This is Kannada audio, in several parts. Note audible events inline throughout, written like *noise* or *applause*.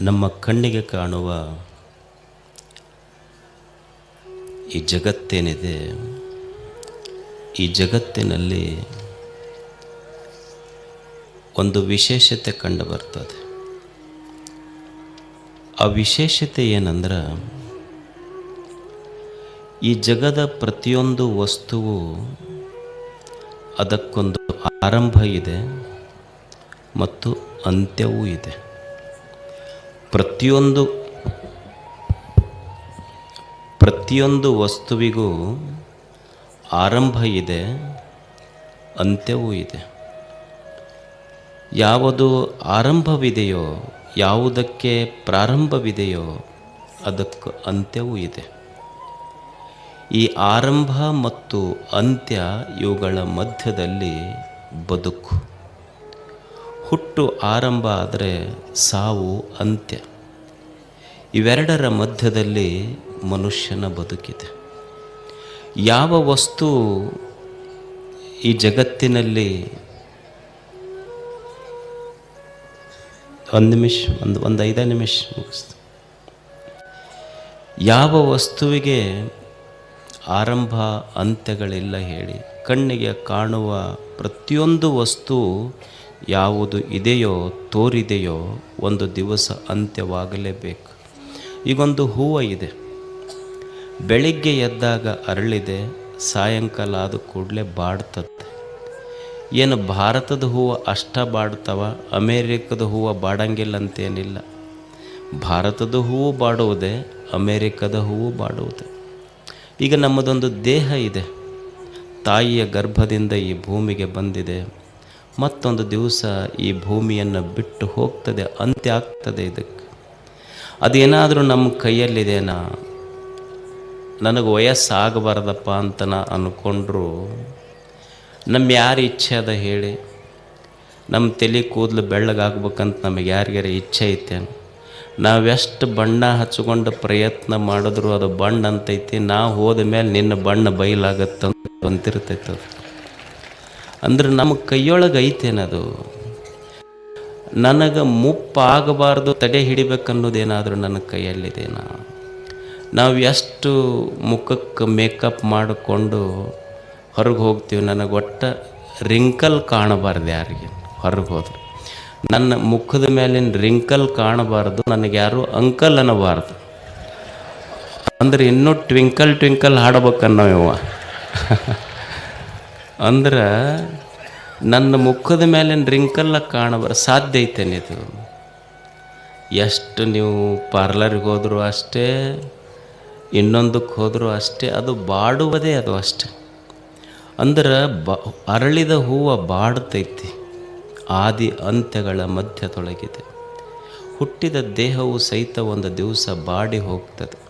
ನಮ್ಮ ಕಣ್ಣಿಗೆ ಕಾಣುವ ಈ ಜಗತ್ತೇನಿದೆ, ಈ ಜಗತ್ತಿನಲ್ಲಿ ಒಂದು ವಿಶೇಷತೆ ಕಂಡು ಬರ್ತದೆ. ಆ ವಿಶೇಷತೆ ಏನಂದ್ರೆ, ಈ ಜಗದ ಪ್ರತಿಯೊಂದು ವಸ್ತುವು ಅದಕ್ಕೊಂದು ಆರಂಭ ಇದೆ ಮತ್ತು ಅಂತ್ಯವೂ ಇದೆ. ಪ್ರತಿಯೊಂದು ಪ್ರತಿಯೊಂದು ವಸ್ತುವಿಗೂ ಆರಂಭ ಇದೆ, ಅಂತ್ಯವೂ ಇದೆ. ಯಾವುದು ಆರಂಭವಿದೆಯೋ, ಯಾವುದಕ್ಕೆ ಪ್ರಾರಂಭವಿದೆಯೋ, ಅದಕ್ಕೆ ಅಂತ್ಯವೂ ಇದೆ. ಈ ಆರಂಭ ಮತ್ತು ಅಂತ್ಯ ಇವುಗಳ ಮಧ್ಯದಲ್ಲಿ ಬದುಕು. ಹುಟ್ಟು ಆರಂಭ ಆದರೆ ಸಾವು ಅಂತ್ಯ. ಇವೆರಡರ ಮಧ್ಯದಲ್ಲಿ ಮನುಷ್ಯನ ಬದುಕಿದೆ. ಯಾವ ವಸ್ತು ಈ ಜಗತ್ತಿನಲ್ಲಿ ಒಂದು ನಿಮಿಷ, ಒಂದು ಒಂದು ಐದೇ ನಿಮಿಷ ಮುಗಿಸ್ತು. ಯಾವ ವಸ್ತುವಿಗೆ ಆರಂಭ ಅಂತ್ಯಗಳಿಲ್ಲ ಹೇಳಿ, ಕಣ್ಣಿಗೆ ಕಾಣುವ ಪ್ರತಿಯೊಂದು ವಸ್ತು ಯಾವುದು ಇದೆಯೋ, ತೋರಿದೆಯೋ ಒಂದು ದಿವಸ ಅಂತ್ಯವಾಗಲೇಬೇಕು. ಈಗೊಂದು ಹೂವು ಇದೆ. ಬೆಳಿಗ್ಗೆ ಎದ್ದಾಗ ಅರಳಿದೆ, ಸಾಯಂಕಾಲ ಆದ ಕೂಡಲೇ ಬಾಡ್ತದೆ. ಏನು ಭಾರತದ ಹೂವು ಅಷ್ಟ ಬಾಡ್ತವ, ಅಮೇರಿಕದ ಹೂವು ಬಾಡಂಗಿಲ್ಲ ಅಂತೇನಿಲ್ಲ ಭಾರತದ ಹೂವು ಬಾಡುವುದೇ, ಅಮೇರಿಕದ ಹೂವು ಬಾಡುವುದೇ. ಈಗ ನಮ್ಮದೊಂದು ದೇಹ ಇದೆ. ತಾಯಿಯ ಗರ್ಭದಿಂದ ಈ ಭೂಮಿಗೆ ಬಂದಿದೆ. ಮತ್ತೊಂದು ದಿವಸ ಈ ಭೂಮಿಯನ್ನು ಬಿಟ್ಟು ಹೋಗ್ತದೆ ಅಂತ್ಯ ಆಗ್ತದೆ ಇದಕ್ಕೆ. ಅದೇನಾದರೂ ನಮ್ಮ ಕೈಯಲ್ಲಿದೆನಾ ನನಗೆ ವಯಸ್ಸಾಗಬಾರ್ದಪ್ಪ ಅಂತ ನಾ ಅಂದ್ಕೊಂಡ್ರು ನಮ್ಮ ಯಾರ ಇಚ್ಛೆ ಅದ ಹೇಳಿ. ನಮ್ಮ ತಲೆ ಕೂದಲು ಬೆಳ್ಳಗಾಗ್ಬೇಕಂತ ನಮಗೆ ಯಾರಿಗಾರ ಇಚ್ಛೆ ಐತೇನು? ನಾವೆಷ್ಟು ಬಣ್ಣ ಹಚ್ಕೊಂಡು ಪ್ರಯತ್ನ ಮಾಡಿದ್ರು ಅದು ಬಣ್ಣ ಅಂತೈತಿ ನಾ ಹೋದ ಮೇಲೆ ನಿನ್ನ ಬಣ್ಣ ಬಯಲಾಗತ್ತಂತ ಅಂತಿರ್ತೈತೆ ಅದು. ಅಂದ್ರೆ ನಮ್ಮ ಕೈಯೊಳಗೆ ಐತೇನದು? ನನಗೆ ಮುಪ್ಪಾಗಬಾರ್ದು ತಡೆ ಹಿಡಿಬೇಕನ್ನೋದೇನಾದರೂ ನನ್ನ ಕೈಯಲ್ಲಿದೇನಾ ನಾವು ಎಷ್ಟು ಮುಖಕ್ಕೆ ಮೇಕಪ್ ಮಾಡಿಕೊಂಡು ಹೊರಗೆ ಹೋಗ್ತೀವಿ, ನನಗೆ ಒಟ್ಟ ರಿಂಕಲ್ ಕಾಣಬಾರ್ದು ಯಾರಿಗೆ ಹೊರಗೆ ಹೋದ್ರೆ. ನನ್ನ ಮುಖದ ಮೇಲಿನ ರಿಂಕಲ್ ಕಾಣಬಾರ್ದು, ನನಗೆ ಯಾರು ಅಂಕಲ್ ಅನ್ನಬಾರ್ದು. ಅಂದ್ರೆ ಇನ್ನೂ ಟ್ವಿಂಕಲ್ ಟ್ವಿಂಕಲ್ ಹಾಡಬೇಕನ್ನೋ ಇವ. *laughs* ಅಂದ್ರೆ ನನ್ನ ಮುಖದ ಮೇಲಿನ ರಿಂಕಲ್ಲ ಕಾಣಬರ ಸಾಧ್ಯ ಇದು? ಎಷ್ಟು ನೀವು ಪಾರ್ಲರಿಗೆ ಹೋದರೂ ಅಷ್ಟೇ, ಇನ್ನೊಂದಕ್ಕೆ ಹೋದರೂ ಅಷ್ಟೇ, ಅದು ಬಾಡುವುದೇ ಅದು ಅಷ್ಟೆ. ಅಂದ್ರೆ ಬ, ಅರಳಿದ ಹೂವು ಬಾಡ್ತೈತಿ ಆದಿ ಅಂತ್ಯಗಳ ಮಧ್ಯ ತೊಳಗಿದೆ ಹುಟ್ಟಿದ ದೇಹವು ಸಹಿತ ಒಂದು ದಿವಸ ಬಾಡಿ ಹೋಗ್ತದೆ.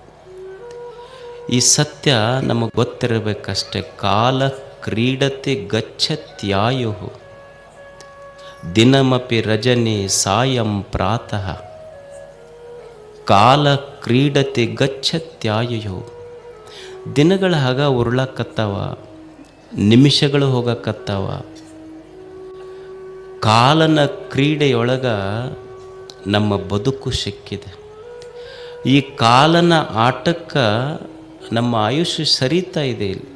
ಈ ಸತ್ಯ ನಮಗೆ ಗೊತ್ತಿರಬೇಕಷ್ಟೆ, ಕಾಲ ಕ್ರೀಡತೆ ಗಚ್ಚತ್ಯಾಯು ದಿನಮಪಿ ರಜನೆ ಸಾಯಂ ಪ್ರಾತಃ. ಕಾಲ ಕ್ರೀಡತೆ ಗಚ್ಚತ್ಯಾಯು ದಿನಗಳ ಹಾಗ ಉರುಳಕತ್ತಾವ, ನಿಮಿಷಗಳು ಹೋಗಕತ್ತಾವ. ಕಾಲನ ಕ್ರೀಡೆಯೊಳಗ ನಮ್ಮ ಬದುಕು ಸಿಕ್ಕಿದೆ. ಈ ಕಾಲನ ಆಟಕ್ಕ ನಮ್ಮ ಆಯುಷ್ಯ ಸರಿತಾ ಇದೆ ಇಲ್ಲಿ.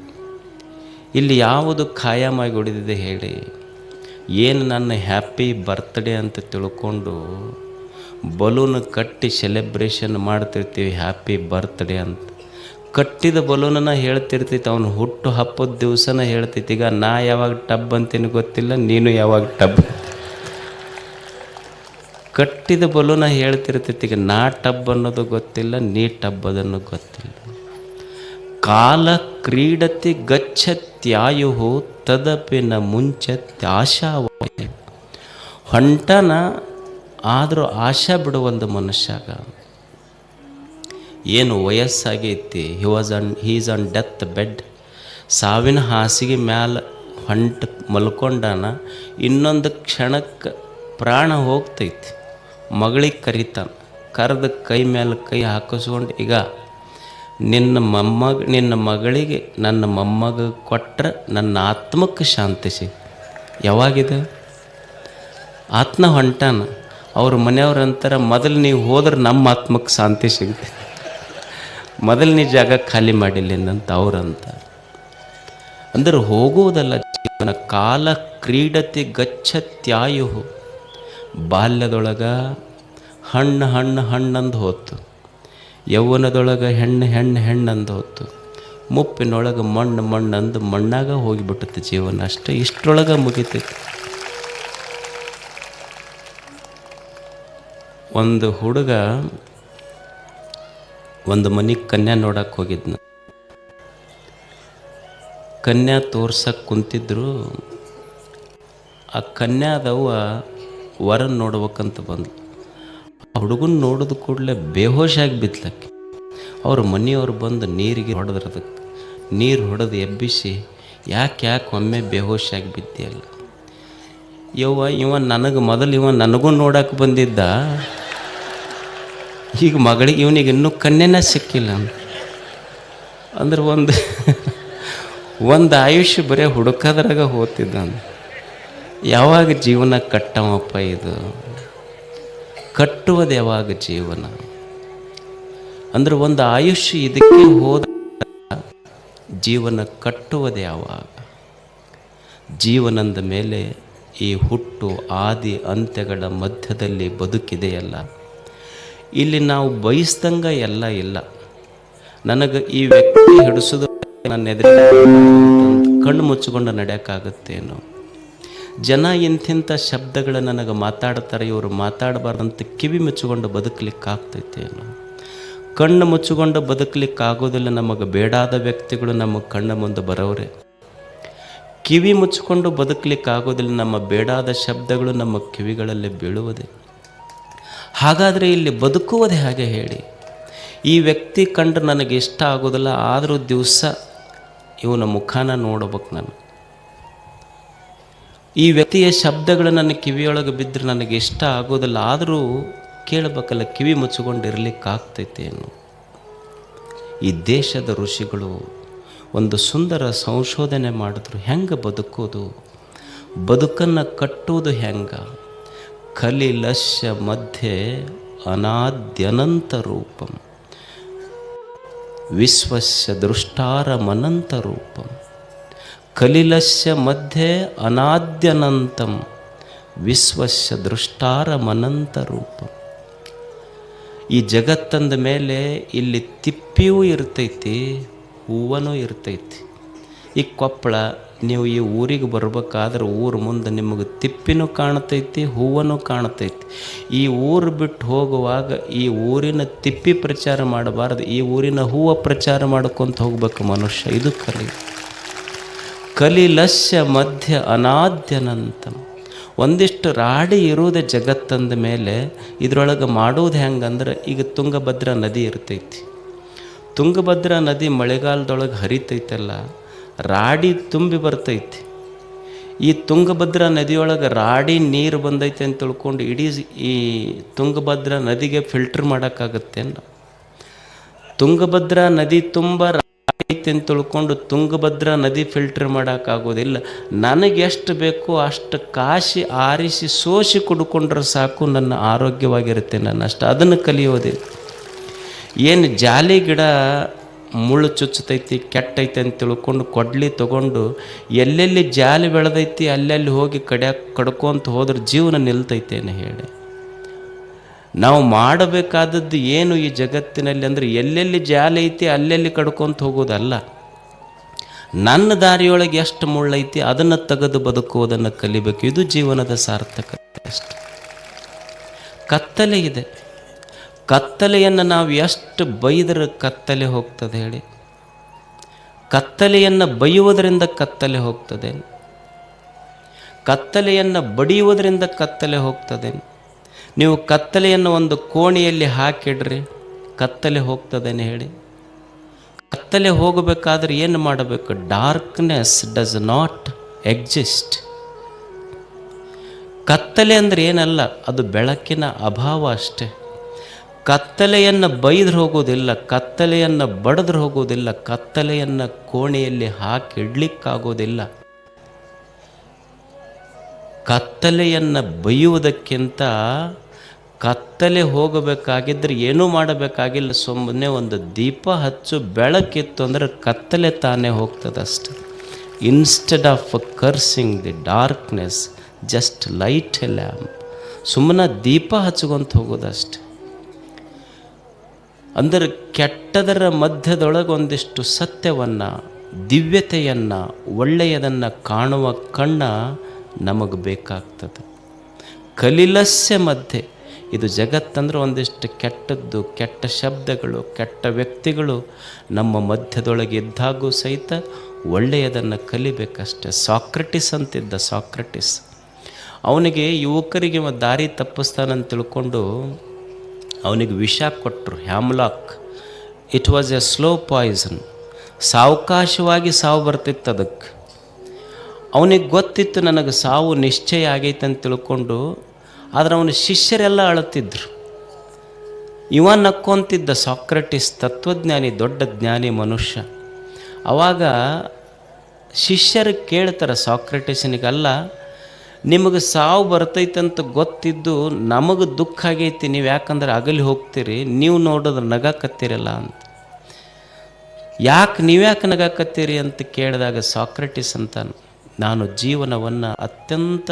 ಇಲ್ಲಿ ಯಾವುದು ಖಾಯಮಾಗಿ ಹೊಡೆದಿದೆ ಹೇಳಿ. ಏನು ನನ್ನ ಹ್ಯಾಪಿ ಬರ್ತ್ಡೇ ಅಂತ ತಿಳ್ಕೊಂಡು ಬಲೂನ್ ಕಟ್ಟಿ ಸೆಲೆಬ್ರೇಷನ್ ಮಾಡ್ತಿರ್ತೀವಿ ಹ್ಯಾಪಿ ಬರ್ತ್ಡೇ ಅಂತ. ಕಟ್ಟಿದ ಬಲೂನನ್ನ ಹೇಳ್ತಿರ್ತೈತಿ ಅವನು ಹುಟ್ಟು ಹಬ್ಬದ ದಿವಸನ ಹೇಳ್ತೈತಿ ಈಗ ನಾ ಯಾವಾಗ ಟಬ್ ಅಂತೀನಿ ಗೊತ್ತಿಲ್ಲ, ನೀನು ಯಾವಾಗ ಟಬ್ ಕಟ್ಟಿದ ಬಲೂನ ಹೇಳ್ತಿರ್ತೈತಿ ಈಗ ನಾ ಟಬ್ ಅನ್ನೋದು ಗೊತ್ತಿಲ್ಲ, ನೀ ಟಬ್ ಅದನ್ನು ಗೊತ್ತಿಲ್ಲ. ಕಾಲ ಕ್ರೀಡತಿ ಗಚ್ಚತ್ಯಾಯು ತದಪಿನ ಮುಂಚತ್ಯಾಶಾವಾಯ ಹೊಂಟನ ಆದರೂ ಆಶಾ ಬಿಡುವಂಥ ಮನುಷ್ಯಾಗ. ಏನು ವಯಸ್ಸಾಗೈತಿ? He was on his on death bed ಸಾವಿನ ಹಾಸಿಗೆ ಮ್ಯಾಲ ಹೊಂಟ ಮಲ್ಕೊಂಡಾನ ಇನ್ನೊಂದು ಕ್ಷಣಕ್ಕೆ ಪ್ರಾಣ ಹೋಗ್ತೈತಿ. ಮಗಳಿಗೆ ಕರಿತಾನೆ. ಕರೆದ ಕೈ ಮೇಲೆ ಕೈ ಹಾಕಿಸ್ಕೊಂಡು ಈಗ ನಿನ್ನ ಮೊಮ್ಮಗ, ನಿನ್ನ ಮಗಳಿಗೆ, ನನ್ನ ಮೊಮ್ಮಗ ಕೊಟ್ಟರೆ ನನ್ನ ಆತ್ಮಕ್ಕೆ ಶಾಂತಿ ಸಿ ಯಾವಾಗಿದೆ? ಆತ್ಮ ಹೊಂಟಾನ. ಅವ್ರ ಮನೆಯವ್ರಂತಾರ ಮೊದಲು ನೀವು ಹೋದ್ರೆ ನಮ್ಮ ಆತ್ಮಕ್ಕೆ ಶಾಂತಿ ಸಿಗುತ್ತೆ ಮೊದಲು ನೀ ಜಾಗ ಖಾಲಿ ಮಾಡಿಲ್ಲ ಅವ್ರಂತ ಅಂದ್ರೆ ಹೋಗುವುದಲ್ಲ ಜೀವನ, ಕಾಲ ಕ್ರೀಡತಿ ಗಚ್ಚತ್ಯಾಯು ಬಾಲ್ಯದೊಳಗ ಹಣ್ಣು ಹಣ್ಣು ಹಣ್ಣಂದು ಹೋತು. ಯೌವನದೊಳಗೆ ಹೆಣ್ಣು ಹೆಣ್ಣು ಹೆಣ್ಣಂದು ಹೊತ್ತು. ಮುಪ್ಪಿನೊಳಗೆ ಮಣ್ಣು ಮಣ್ಣು ಅಂದು ಮಣ್ಣಾಗ ಹೋಗಿಬಿಟ್ಟೈತೆ ಜೀವನ. ಅಷ್ಟೇ ಇಷ್ಟರೊಳಗೆ ಮುಗಿತೈತಿ. ಒಂದು ಹುಡುಗ ಒಂದು ಮನೆಗೆ ಕನ್ಯಾ ನೋಡಕ್ಕೆ ಹೋಗಿದ್ನ. ಕನ್ಯಾ ತೋರ್ಸಕ್ಕೆ ಕುಂತಿದ್ರು. ಆ ಕನ್ಯಾದವ್ವ ವರನ್ ನೋಡ್ಬೇಕಂತ ಬಂದ್ಲು. ಆ ನೋಡಿದ ಕೂಡಲೇ ಬೇಹೋಶಾಗಿ ಬಿತ್ತಲಕ್ಕೆ ಅವ್ರ ಮನೆಯವ್ರು ಬಂದು ನೀರಿಗೆ ಹೊಡೆದ್ರದಕ್ಕೆ ನೀರು ಹೊಡೆದು ಎಬ್ಬಿಸಿ, ಯಾಕೆ ಯಾಕೆ ಒಮ್ಮೆ ಬೇಹೋಶಾಗಿ ಬಿದ್ದೆಯಲ್ಲ ಯವ್ವ, ಇವ ನನಗೆ ಮೊದಲು ಇವ ನನಗೂ ನೋಡಕ್ಕೆ ಬಂದಿದ್ದ. ಈಗ ಮಗಳಿಗೆ ಇವನಿಗೆ ಇನ್ನೂ ಕನ್ಯೆನೇ ಸಿಕ್ಕಿಲ್ಲ ಅಂದ್ರೆ ಒಂದು ಒಂದು ಆಯುಷ್ಯ ಬರೀ ಹುಡುಕದ್ರಾಗ ಹೋಗ್ತಿದ್ದ ಯಾವಾಗ ಜೀವನ ಕಟ್ಟವಪ್ಪ ಇದು? ಕಟ್ಟುವುದು ಯಾವಾಗ ಜೀವನ. ಅಂದ್ರೆ ಒಂದು ಆಯುಷ್ಯ ಇದಕ್ಕೆ ಹೋದ ಜೀವನ ಕಟ್ಟುವುದು ಯಾವಾಗ ಜೀವನದ ಮೇಲೆ ಈ ಹುಟ್ಟು ಆದಿ ಅಂತ್ಯಗಳ ಮಧ್ಯದಲ್ಲಿ ಬದುಕಿದೆಯಲ್ಲ. ಇಲ್ಲಿ ನಾವು ಬಯಸ್ದಂಗ ಎಲ್ಲ ಇಲ್ಲ. ನನಗೆ ಈ ವ್ಯಕ್ತಿ ಹಿಡಿಸೋದು ನನ್ನ ಎದುರು ಕಣ್ಣು ಮುಚ್ಚಿಕೊಂಡು ನಡೆಯೋಕ್ಕಾಗತ್ತೇನೋ? ಜನ ಎಂಥೆಂಥ ಶಬ್ದಗಳು ನನಗೆ ಮಾತಾಡ್ತಾರೆ, ಇವರು ಮಾತಾಡಬಾರ್ದಂತ ಕಿವಿ ಮುಚ್ಚಿಕೊಂಡು ಬದುಕಲಿಕ್ಕಾಗ್ತೈತೇನೋ ಕಣ್ಣು ಮುಚ್ಚಿಕೊಂಡು ಬದುಕಲಿಕ್ಕಾಗೋದಿಲ್ಲ, ನಮಗೆ ಬೇಡಾದ ವ್ಯಕ್ತಿಗಳು ನಮ್ಮ ಕಣ್ಣ ಮುಂದೆ ಬರೋರೆ ಕಿವಿ ಮುಚ್ಚಿಕೊಂಡು ಬದುಕಲಿಕ್ಕಾಗೋದಿಲ್ಲ, ನಮ್ಮ ಬೇಡಾದ ಶಬ್ದಗಳು ನಮ್ಮ ಕಿವಿಗಳಲ್ಲಿ ಬೀಳುವುದೇ. ಹಾಗಾದರೆ ಇಲ್ಲಿ ಬದುಕುವುದೇ ಹಾಗೆ ಹೇಳಿ. ಈ ವ್ಯಕ್ತಿ ಕಂಡು ನನಗೆ ಇಷ್ಟ ಆಗೋದಿಲ್ಲ, ಆದರೂ ದಿವಸ ಇವನ ಮುಖಾನ ನೋಡ್ಬೇಕು ನಾನು. ಈ ವ್ಯಕ್ತಿಯ ಶಬ್ದಗಳು ನನ್ನ ಕಿವಿಯೊಳಗೆ ಬಿದ್ದರೆ ನನಗೆ ಇಷ್ಟ ಆಗೋದಿಲ್ಲ. ಆದರೂ ಕೇಳಬೇಕಲ್ಲ, ಕಿವಿ ಮುಚ್ಚಿಕೊಂಡಿರ್ಲಿಕ್ಕಾಗ್ತೈತೇನು ಈ ದೇಶದ ಋಷಿಗಳು ಒಂದು ಸುಂದರ ಸಂಶೋಧನೆ ಮಾಡಿದ್ರು. ಹೆಂಗೆ ಬದುಕೋದು? ಬದುಕನ್ನು ಕಟ್ಟುವುದು ಹೆಂಗ? ಕಲಿಲಸ್ಯ ಮಧ್ಯೆ, ಅನಾದ್ಯನಂತ ರೂಪಂ. ವಿಶ್ವಸ್ಯ, ದೃಷ್ಟಾರಮನಂತ ರೂಪಂ. ಕಲಿಲಸ್ಯ ಮಧ್ಯೆ ಅನಾದ್ಯನಂತಂ ವಿಶ್ವಸ್ಯ ದೃಷ್ಟಾರಮನಂತ ರೂಪ ಈ ಜಗತ್ತಂದ ಮೇಲೆ ಇಲ್ಲಿ ತಿಪ್ಪಿಯೂ ಇರ್ತೈತಿ, ಹೂವನೂ ಇರ್ತೈತಿ. ಈ ಕೊಪ್ಪಳ, ನೀವು ಈ ಊರಿಗೆ ಬರ್ಬೇಕಾದ್ರೆ ಊರ ಮುಂದೆ ನಿಮಗೆ ತಿಪ್ಪಿನೂ ಕಾಣ್ತೈತಿ, ಹೂವನೂ ಕಾಣ್ತೈತಿ. ಈ ಊರು ಬಿಟ್ಟು ಹೋಗುವಾಗ ಈ ಊರಿನ ತಿಪ್ಪಿ ಪ್ರಚಾರ ಮಾಡಬಾರ್ದು, ಈ ಊರಿನ ಹೂವು ಪ್ರಚಾರ ಮಾಡ್ಕೊತ ಹೋಗ್ಬೇಕು ಮನುಷ್ಯ. ಇದು ಕಲಿ. ಕಲಿಲಸ್ಯ ಮಧ್ಯ ಅನಾದ್ಯನಂತಂ. ಒಂದಿಷ್ಟು ರಾಡಿ ಇರುವುದೇ ಜಗತ್ತಂದ ಮೇಲೆ, ಇದರೊಳಗೆ ಮಾಡೋದು ಹೆಂಗಂದ್ರೆ ಈಗ ತುಂಗಭದ್ರಾ ನದಿ ಇರ್ತೈತಿ. ತುಂಗಭದ್ರಾ ನದಿ ಮಳೆಗಾಲದೊಳಗೆ ಹರಿತೈತಲ್ಲ, ರಾಡಿ ತುಂಬಿ ಬರ್ತೈತಿ. ಈ ತುಂಗಭದ್ರಾ ನದಿಯೊಳಗೆ ರಾಡಿ ನೀರು ಬಂದೈತೆ ಅಂತ ತಿಳ್ಕೊಂಡು ಇಡೀ ಈ ತುಂಗಭದ್ರಾ ನದಿಗೆ ಫಿಲ್ಟರ್ ಮಾಡೋಕ್ಕಾಗತ್ತೆ ತುಂಗಭದ್ರಾ ನದಿ ತುಂಬ ಅಂತ ತಿಳ್ಕೊಂಡು ತುಂಗಭದ್ರಾ ನದಿ ಫಿಲ್ಟರ್ ಮಾಡೋಕ್ಕಾಗೋದಿಲ್ಲ ನನಗೆ ಎಷ್ಟು ಬೇಕೋ ಅಷ್ಟು ಕಾಶಿ ಆರಿಸಿ ಸೋಸಿ ಕುಡ್ಕೊಂಡ್ರೆ ಸಾಕು, ನನ್ನ ಆರೋಗ್ಯವಾಗಿರುತ್ತೆ ನನ್ನ ಅಷ್ಟು ಅದನ್ನು ಕಲಿಯೋದಿಲ್ಲ ಏನು ಜಾಲಿ ಗಿಡ ಮುಳ್ಳು ಚುಚ್ಚತೈತಿ, ಕೆಟ್ಟೈತೆ ಅಂತ ತಿಳ್ಕೊಂಡು ಕೊಡ್ಲಿ ತೊಗೊಂಡು ಎಲ್ಲೆಲ್ಲಿ ಜಾಲಿ ಬೆಳೆದೈತಿ, ಅಲ್ಲೆಲ್ಲಿ ಹೋಗಿ ಕಡ್ಯಾಕ ಕಡ್ಕೊಂತ ಹೋದ್ರೆ ಜೀವನ ನಿಲ್ತೈತೇನೆ ಹೇಳಿ. ನಾವು ಮಾಡಬೇಕಾದದ್ದು ಏನು ಈ ಜಗತ್ತಿನಲ್ಲಿ ಅಂದರೆ ಎಲ್ಲೆಲ್ಲಿ ಜಾಲ ಐತಿ ಅಲ್ಲೆಲ್ಲಿ ಕಡ್ಕೊಂತ ಹೋಗೋದಲ್ಲ. ನನ್ನ ದಾರಿಯೊಳಗೆ ಎಷ್ಟು ಮುಳ್ಳೈತಿ ಅದನ್ನು ತೆಗೆದು ಬದುಕುವುದನ್ನು ಕಲಿಬೇಕು. ಇದು ಜೀವನದ ಸಾರ್ಥಕತೆ ಅಷ್ಟು. ಕತ್ತಲೆ ಇದೆ. ಕತ್ತಲೆಯನ್ನು ನಾವು ಎಷ್ಟು ಬೈದರೆ ಕತ್ತಲೆ ಹೋಗ್ತದೆ ಹೇಳಿ. ಕತ್ತಲೆಯನ್ನು ಬೈಯುವುದರಿಂದ ಕತ್ತಲೆ ಹೋಗ್ತದೆ. ಕತ್ತಲೆಯನ್ನು ಬಡಿಯುವುದರಿಂದ ಕತ್ತಲೆ ಹೋಗ್ತದೆ. ನೀವು ಕತ್ತಲೆಯನ್ನು ಒಂದು ಕೋಣೆಯಲ್ಲಿ ಹಾಕಿಡ್ರಿ, ಕತ್ತಲೆ ಹೋಗ್ತದೇನೆ ಹೇಳಿ. ಕತ್ತಲೆ ಹೋಗಬೇಕಾದ್ರೆ ಏನು ಮಾಡಬೇಕು? ಡಾರ್ಕ್ನೆಸ್ ಡಸ್ ನಾಟ್ ಎಕ್ಸಿಸ್ಟ್ ಕತ್ತಲೆ ಅಂದರೆ ಏನಲ್ಲ, ಅದು ಬೆಳಕಿನ ಅಭಾವ ಅಷ್ಟೆ. ಕತ್ತಲೆಯನ್ನು ಬೈದ್ರೆ ಹೋಗೋದಿಲ್ಲ, ಕತ್ತಲೆಯನ್ನು ಬಡಿದ್ರೆ ಹೋಗೋದಿಲ್ಲ, ಕತ್ತಲೆಯನ್ನು ಕೋಣೆಯಲ್ಲಿ ಹಾಕಿ ಇಡ್ಲಿಕ್ಕಾಗೋದಿಲ್ಲ ಕತ್ತಲೆಯನ್ನು ಬೈಯುವುದಕ್ಕಿಂತ ಕತ್ತಲೆ ಹೋಗಬೇಕಾಗಿದ್ದರೆ ಏನೂ ಮಾಡಬೇಕಾಗಿಲ್ಲ. ಸುಮ್ಮನೆ ಒಂದು ದೀಪ ಹಚ್ಚು, ಬೆಳಕಿತ್ತು ಅಂದರೆ ಕತ್ತಲೆ ತಾನೇ ಹೋಗ್ತದಷ್ಟೆ instead of cursing the darkness just light lamp ಸುಮ್ಮನೆ ದೀಪ ಹಚ್ಕೊಂತ ಹೋಗೋದಷ್ಟೆ ಅಂದರೆ ಕೆಟ್ಟದರ ಮಧ್ಯದೊಳಗೆ ಒಂದಿಷ್ಟು ಸತ್ಯವನ್ನು, ದಿವ್ಯತೆಯನ್ನು, ಒಳ್ಳೆಯದನ್ನು ಕಾಣುವ ಕಣ್ಣ ನಮಗೆ ಬೇಕಾಗ್ತದೆ. ಕಲಿಲಸ್ಯ ಮಧ್ಯೆ, ಇದು ಜಗತ್ತಂದ್ರೆ ಒಂದಿಷ್ಟು ಕೆಟ್ಟದ್ದು, ಕೆಟ್ಟ ಶಬ್ದಗಳು, ಕೆಟ್ಟ ವ್ಯಕ್ತಿಗಳು ನಮ್ಮ ಮಧ್ಯದೊಳಗೆ ಇದ್ದಾಗೂ ಸಹಿತ ಒಳ್ಳೆಯದನ್ನು ಕಲಿಬೇಕಷ್ಟೆ. ಸಾಕ್ರೆಟಿಸ್ ಅಂತಿದ್ದ ಸಾಕ್ರೆಟಿಸ್. ಅವನಿಗೆ ಯುವಕರಿಗೆ ದಾರಿ ತಪ್ಪಿಸ್ತಾನಂತ ತಿಳ್ಕೊಂಡು ಅವನಿಗೆ ವಿಷ ಕೊಟ್ಟರು hemlock. It was a slow poison ಸಾವಕಾಶವಾಗಿ ಸಾವು ಬರ್ತಿತ್ತು ಅದಕ್ಕೆ. ಅವನಿಗೆ ಗೊತ್ತಿತ್ತು ನನಗೆ ಸಾವು ನಿಶ್ಚಯ ಆಗೈತೆ ಅಂತ ತಿಳ್ಕೊಂಡು, ಆದರೆ ಅವನ ಶಿಷ್ಯರೆಲ್ಲ ಅಳುತ್ತಿದ್ರು. ಇವ ನಕ್ಕೊಂತಿದ್ದ ಸಾಕ್ರೆಟಿಸ್ ತತ್ವಜ್ಞಾನಿ, ದೊಡ್ಡ ಜ್ಞಾನಿ ಮನುಷ್ಯ. ಅವಾಗ ಶಿಷ್ಯರು ಕೇಳ್ತಾರೆ ಸಾಕ್ರೆಟಿಸನಿಗಲ್ಲ, ನಿಮಗೆ ಸಾವು ಬರ್ತೈತಂತ ಗೊತ್ತಿದ್ದು ನಮಗೆ ದುಃಖ ಆಗೈತಿ, ನೀವು ಯಾಕಂದ್ರೆ ಅಗಲಿ ಹೋಗ್ತೀರಿ, ನೀವು ನೋಡಿದ್ರೆ ನಗಾಕತ್ತೀರಲ್ಲ ಅಂತ. ಯಾಕೆ ನೀವ್ಯಾಕೆ ನಗಾಕತ್ತೀರಿ ಅಂತ ಕೇಳಿದಾಗ ಸಾಕ್ರೆಟಿಸ್ ಅಂತ ನಾನು ಜೀವನವನ್ನು ಅತ್ಯಂತ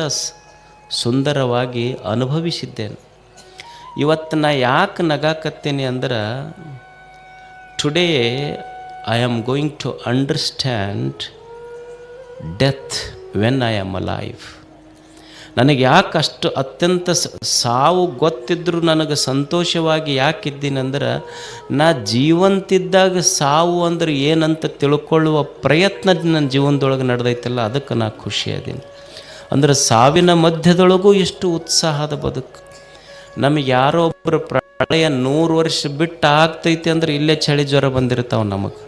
ಸುಂದರವಾಗಿ ಅನುಭವಿಸಿದ್ದೇನೆ. ಇವತ್ತು ನಾ ಯಾಕೆ ನಗಾಕತ್ತೇನೆ ಅಂದ್ರೆ today I am going to understand death when I am alive ನನಗೆ ಯಾಕೆ ಅಷ್ಟು ಅತ್ಯಂತ ಸಾವು ಗೊತ್ತಿದ್ದರೂ ನನಗೆ ಸಂತೋಷವಾಗಿ ಯಾಕಿದ್ದೀನಿ ಅಂದ್ರೆ, ನಾ ಜೀವಂತಿದ್ದಾಗ ಸಾವು ಅಂದ್ರೆ ಏನಂತ ತಿಳ್ಕೊಳ್ಳುವ ಪ್ರಯತ್ನ ನನ್ನ ಜೀವನದೊಳಗೆ ನಡೆದೈತಲ್ಲ, ಅದಕ್ಕೆ ನಾ ಖುಷಿಯಾದೀನಿ. ಅಂದ್ರೆ ಸಾವಿನ ಮಧ್ಯದೊಳಗೂ ಎಷ್ಟು ಉತ್ಸಾಹದ ಬದುಕು. ನಮಗೆ ಯಾರೋ ಒಬ್ಬರು ಪ್ರಳಯ ನೂರು ವರ್ಷ ಬಿಟ್ಟು ಆಗ್ತೈತಿ ಅಂದ್ರೆ ಇಲ್ಲೇ ಚಳಿ ಜ್ವರ ಬಂದಿರ್ತಾವೆ ನಮಗೆ.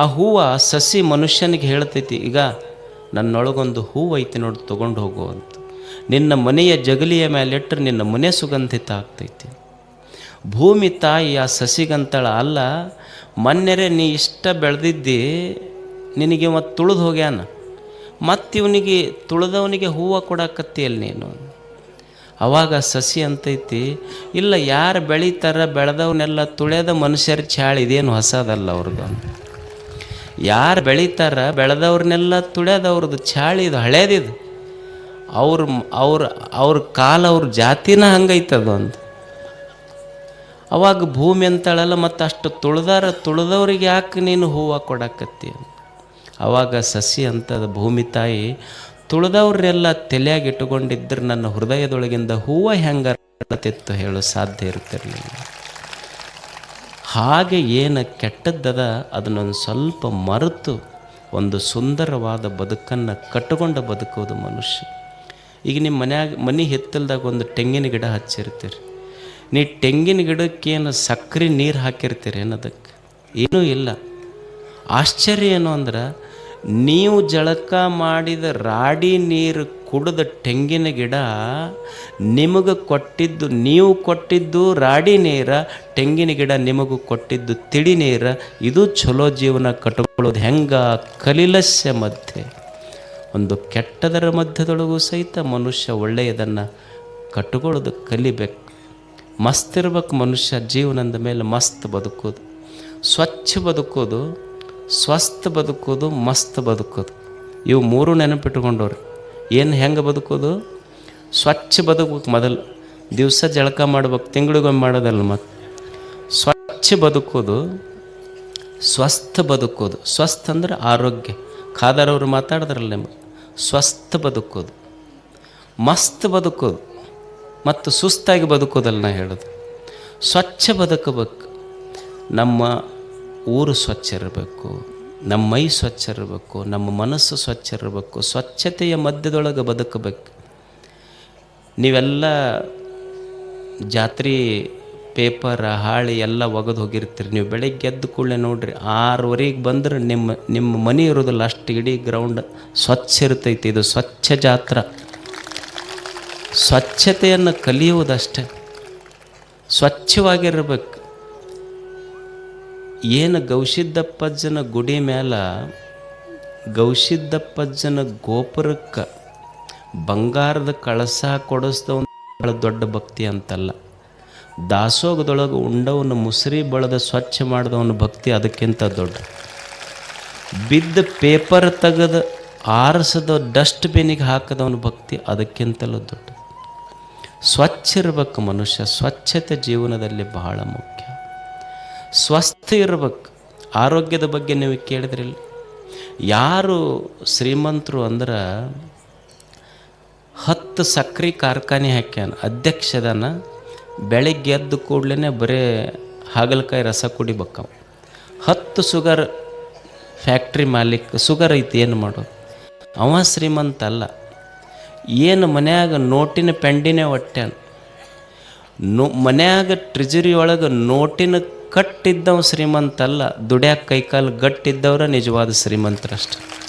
ಆ ಹೂವು ಸಸಿ ಮನುಷ್ಯನಿಗೆ ಹೇಳ್ತೈತಿ, ಈಗ ನನ್ನೊಳಗೊಂದು ಹೂವು ಐತಿ ನೋಡಿ, ತೊಗೊಂಡು ಹೋಗು ಅಂತ. ನಿನ್ನ ಮನೆಯ ಜಗಲಿಯ ಮೇಲಿಟ್ಟರೆ ನಿನ್ನ ಮನೆ ಸುಗಂಧಿತ ಆಗ್ತೈತಿ. ಭೂಮಿ ತಾಯಿ ಆ ಸಸಿಗಂತಳ ಅಲ್ಲ, ಮೊನ್ನೆರೆ ನೀ ಇಷ್ಟ ಬೆಳೆದಿದ್ದಿ, ನಿನಗೆ ಮತ್ತು ತುಳಿದು ಹೋಗ್ಯಾನ. ಮತ್ತಿವನಿಗೆ ತುಳಿದವನಿಗೆ ಹೂವು ಕೊಡಾಕತ್ತಿಯಲ್ಲ ನೀನು. ಅವಾಗ ಸಸಿ ಅಂತೈತಿ, ಇಲ್ಲ, ಯಾರು ಬೆಳೀತಾರ ಬೆಳೆದವನ್ನೆಲ್ಲ ತುಳಿಯದ ಮನುಷ್ಯರ ಚಾಳ, ಇದೇನು ಹೊಸದಲ್ಲ ಅವ್ರದ್ದು ಯಾರು ಬೆಳೀತಾರ ಬೆಳೆದವ್ರನ್ನೆಲ್ಲ ತುಳಿಯೋದು ಅವ್ರದ್ದು ಇದು ಹಳೇದಿದು ಅವ್ರ ಅವ್ರ ಅವ್ರ ಕಾಲ ಅವ್ರ ಜಾತಿನ ಹಂಗೈತದು ಅಂತ ಅವಾಗ ಭೂಮಿ ಅಂತಾಳಲ್ಲ, ಮತ್ತು ಅಷ್ಟು ತುಳಿದಾರ, ತುಳಿದವ್ರಿಗೆ ಯಾಕೆ ನೀನು ಹೂವು ಕೊಡಕತ್ತಿ ಅವಾಗ ಸಸಿ ಅಂತದ ಭೂಮಿ ತಾಯಿ ತುಳಿದವ್ರನ್ನೆಲ್ಲ ತಲೆಯಾಗಿ ಇಟ್ಟುಕೊಂಡಿದ್ದರೆ ನನ್ನ ಹೃದಯದೊಳಗಿಂದ ಹೂವು ಹೆಂಗೆ ಹೇಳು, ಸಾಧ್ಯ ಇರ್ತಿರಲಿಲ್ಲ ಹಾಗೆ ಏನು ಕೆಟ್ಟದ್ದದ, ಅದನ್ನೊಂದು ಸ್ವಲ್ಪ ಮರೆತು ಒಂದು ಸುಂದರವಾದ ಬದುಕನ್ನು ಕಟ್ಟಿಕೊಂಡು ಬದುಕೋದು ಮನುಷ್ಯ. ಈಗ ನಿಮ್ಮ ಮನ್ಯಾಗ, ಮನೆ ಹಿತ್ತಲ್ದಾಗ ಒಂದು ತೆಂಗಿನ ಗಿಡ ಹಚ್ಚಿರ್ತೀರಿ. ನೀ ತೆಂಗಿನ ಗಿಡಕ್ಕೇನು ಸಕ್ಕರೆ ನೀರು ಹಾಕಿರ್ತೀರಿ ಏನದಕ್ಕೆ ಏನೂ ಇಲ್ಲ. ಆಶ್ಚರ್ಯ ಏನು ಅಂದ್ರೆ, ನೀವು ಜಳಕ ಮಾಡಿದ ರಾಡಿ ನೀರು ಕುಡಿದ ತೆಂಗಿನ ಗಿಡ ನಿಮಗೆ ಕೊಟ್ಟಿದ್ದು, ನೀವು ಕೊಟ್ಟಿದ್ದು ರಾಡಿ ನೀರ, ತೆಂಗಿನ ಗಿಡ ನಿಮಗೂ ಕೊಟ್ಟಿದ್ದು ತಿಳಿ ನೀರ, ಇದು ಚಲೋ ಜೀವನ ಕಟ್ಕೊಳ್ಳೋದು. ಹೆಂಗ? ಕಲಿಲಸ್ಯ ಮಧ್ಯೆ. ಒಂದು ಕೆಟ್ಟದರ ಮಧ್ಯದೊಳಗೂ ಸಹಿತ ಮನುಷ್ಯ ಒಳ್ಳೆಯದನ್ನು ಕಟ್ಕೊಳ್ಳೋದು ಕಲಿಬೇಕು. ಮಸ್ತ್ ಇರ್ಬೇಕು ಮನುಷ್ಯ, ಜೀವನದ ಮೇಲೆ ಮಸ್ತ್ ಬದುಕೋದು. ಸ್ವಚ್ಛ ಬದುಕೋದು, ಸ್ವಸ್ಥ ಬದುಕೋದು, ಮಸ್ತ್ ಬದುಕೋದು. ಇವು ಮೂರು ನೆನಪಿಟ್ಕೊಂಡವ್ರಿ. ಏನು ಹೆಂಗೆ ಬದುಕೋದು? ಸ್ವಚ್ಛ ಬದುಕಬೇಕು ಮೊದಲು. ದಿವಸ ಜಳಕ ಮಾಡ್ಬೇಕು, ತಿಂಗಳಿಗೊಮ್ಮೆ ಮಾಡೋದಲ್ಲ ಮತ್ತು ಸ್ವಚ್ಛ ಬದುಕೋದು, ಸ್ವಸ್ಥ ಬದುಕೋದು. ಸ್ವಸ್ಥ ಅಂದ್ರೆ ಆರೋಗ್ಯ. ಖಾದರವರು ಮಾತಾಡಿದ್ರಲ್ಲ ನಿಮಗೆ? ಸ್ವಸ್ಥ ಬದುಕೋದು. ಮಸ್ತ್ ಬದುಕೋದು. ಮತ್ತು ಸುಸ್ತಾಗಿ ಬದುಕೋದಲ್ಲ ನಾ ಹೇಳೋದು. ಸ್ವಚ್ಛ ಬದುಕಬೇಕು. ನಮ್ಮ ಊರು ಸ್ವಚ್ಛ ಇರಬೇಕು. ನಮ್ಮ ಮೈ ಸ್ವಚ್ಛ ಇರಬೇಕು, ನಮ್ಮ ಮನಸ್ಸು ಸ್ವಚ್ಛ ಇರಬೇಕು, ಸ್ವಚ್ಛತೆಯ ಮಧ್ಯದೊಳಗೆ ಬದುಕಬೇಕು. ನೀವೆಲ್ಲ ಜಾತ್ರೆ ಪೇಪರ್, ಹಾಳಿ ಎಲ್ಲ ಒಗೆದು ಹೋಗಿರ್ತೀರಿ. ನೀವು ಬೆಳಿಗ್ಗೆ ಎದ್ದು ಕೂಡಲೇ ನೋಡ್ರಿ, ಆರೂವರೆಗೆ ಬಂದ್ರೆ ನಿಮ್ಮ ನಿಮ್ಮ ಮನೆ ಇರೋದಿಲ್ಲ, ಅಷ್ಟು ಇಡೀ ಗ್ರೌಂಡ್ ಸ್ವಚ್ಛ ಇರ್ತೈತಿ. ಇದು ಸ್ವಚ್ಛ ಜಾತ್ರ. ಸ್ವಚ್ಛತೆಯನ್ನು ಕಲಿಯುವುದಷ್ಟೇ. ಸ್ವಚ್ಛವಾಗಿರ್ಬೇಕು. ಏನು ಗೌಶಿದ್ದಪ್ಪಜ್ಜನ ಗುಡಿ ಮೇಲೆ ಗೌಶಿದ್ದಪ್ಪಜ್ಜನ ಗೋಪುರಕ್ಕೆ ಬಂಗಾರದ ಕಳಸ ಕೊಡಿಸ್ದವನು ಭಾಳ ದೊಡ್ಡ ಭಕ್ತಿ ಅಂತಲ್ಲ. ದಾಸೋಗದೊಳಗೆ ಉಂಡವನು ಮುಸರಿ ಬಳದ ಸ್ವಚ್ಛ ಮಾಡಿದವನ ಭಕ್ತಿ ಅದಕ್ಕಿಂತ ದೊಡ್ಡ. ಬಿದ್ದ ಪೇಪರ್ ತೆಗೆದು ಆರಿಸದ ಡಸ್ಟ್ಬಿನ್ನಿಗೆ ಹಾಕದವನ ಭಕ್ತಿ ಅದಕ್ಕಿಂತಲೂ ದೊಡ್ಡ. ಸ್ವಚ್ಛ ಇರ್ಬೇಕು ಮನುಷ್ಯ, ಸ್ವಚ್ಛತೆ ಜೀವನದಲ್ಲಿ ಬಹಳ ಮುಖ್ಯ. ಸ್ವಸ್ಥ ಇರ್ಬೇಕು. ಆರೋಗ್ಯದ ಬಗ್ಗೆ ನೀವು ಕೇಳಿದ್ರಿ ಯಾರು ಶ್ರೀಮಂತರು ಅಂದ್ರೆ ಹತ್ತು ಸಕ್ಕರೆ ಕಾರ್ಖಾನೆ ಹಾಕ್ಯಾನ ಅಧ್ಯಕ್ಷದನ ಬೆಳಿಗ್ಗೆ ಎದ್ದು ಕೂಡಲೇ ಬರೇ ಹಾಗಲಕಾಯಿ ರಸ ಕುಡಿಬೇಕವ. ಹತ್ತು ಸುಗರ್ ಫ್ಯಾಕ್ಟ್ರಿ ಮಾಲೀಕ ಸುಗರ್ ಐತಿ ಏನು ಮಾಡೋದು? ಅವ ಶ್ರೀಮಂತ ಅಲ್ಲ. ಏನು ಮನ್ಯಾಗ ನೋಟಿನ ಪೆಂಡಿನೇ ಒಟ್ಟ್ಯಾನ ನೋ ಮನ್ಯಾಗ ಟ್ರಿಜರಿ ಒಳಗೆ ನೋಟಿನ ಕಟ್ಟಿದ್ದವ ಶ್ರೀಮಂತ ಅಲ್ಲ ದುಡ್ಯಾಕ ಕೈಕಾಲು ಗಟ್ಟಿದ್ದವ್ರ ನಿಜವಾದ ಶ್ರೀಮಂತರಷ್ಟೆ.